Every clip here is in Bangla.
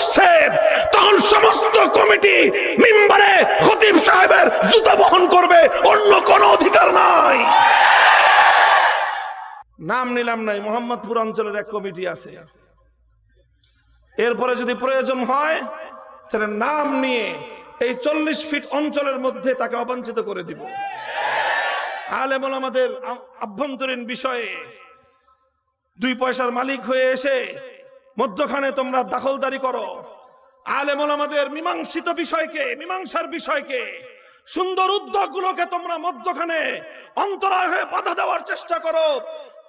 বসছে তখন সমস্ত কমিটি মিম্বারে খতিব সাহেবের জুতা বহন করবে, অন্য কোনো অধিকার নাই। নাম নিলাম নাই, মোহাম্মদপুর অঞ্চলের এক কমিটি আছে। এরপরে যদি প্রয়োজন হয়, তাহলে নাম নিয়ে এই চল্লিশ ফিট অঞ্চলের মধ্যে তাকে অবাঞ্ছিত করে দিব। আলেমন আমাদের আভ্যন্তরীণ বিষয়ে দুই পয়সার মালিক হয়ে এসে মধ্যখানে তোমরা দখলদারি করো। আলেমন আমাদের মীমাংসিত বিষয়কে, মীমাংসার বিষয়কে, সুন্দর উদ্যোগগুলোকে তোমরা মধ্যখানে অন্তরায় হয়ে বাধা দেওয়ার চেষ্টা করো।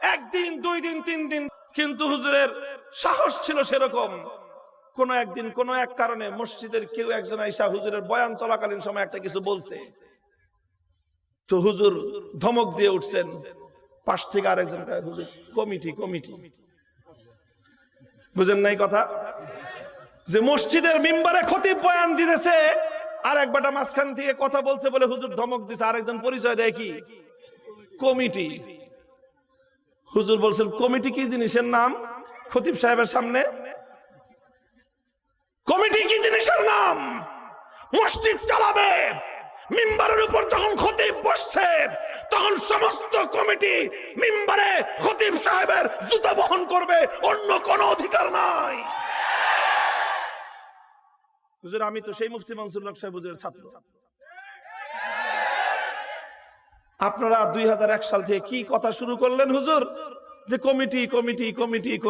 একদিন, দুই দিন, তিন দিন। কিন্তু হুজুরের সাহস ছিল সেরকম। কোন একদিন, কোন এক কারণে মসজিদের কেউ একজন আইসা হুজুরের বয়ান চলাকালীন সময় একটা কিছু বলছে। তো হুজুর ধমক দিয়ে উঠছেন। পাশ থেকে আরেকজন হুজুর, কমিটি কমিটি। বুঝেন নাই কথা? যে মসজিদের মিম্বারে খতিব বয়ান দিতেছে আর একবারটা মাঝখান থেকে কথা বলছে বলে হুজুর ধমক দিছে, আরেকজন পরিচয় দেয় কি? কমিটি। হুজুর বলছেন, কমিটি কি জিনিসের নাম? খতিব সাহেবের সামনে। কমিটি কি জিনিসের নাম? মসজিদ চালাবে। মিম্বারের উপর যখন খতিব বসছে তখন সমস্ত কমিটি মিম্বারে খতিব সাহেবের জুতা বহন করবে, অন্য কোনো অধিকার নাই। হুজুর, আমি তো সেই মুফতি মনসুর লোক সাহেব হুজুরের ছাত্র। আপনারা দুই হাজার এক সাল থেকে কি কথা শুরু করলেন হুজুর? যে কমিটি কমিটি কমিটি।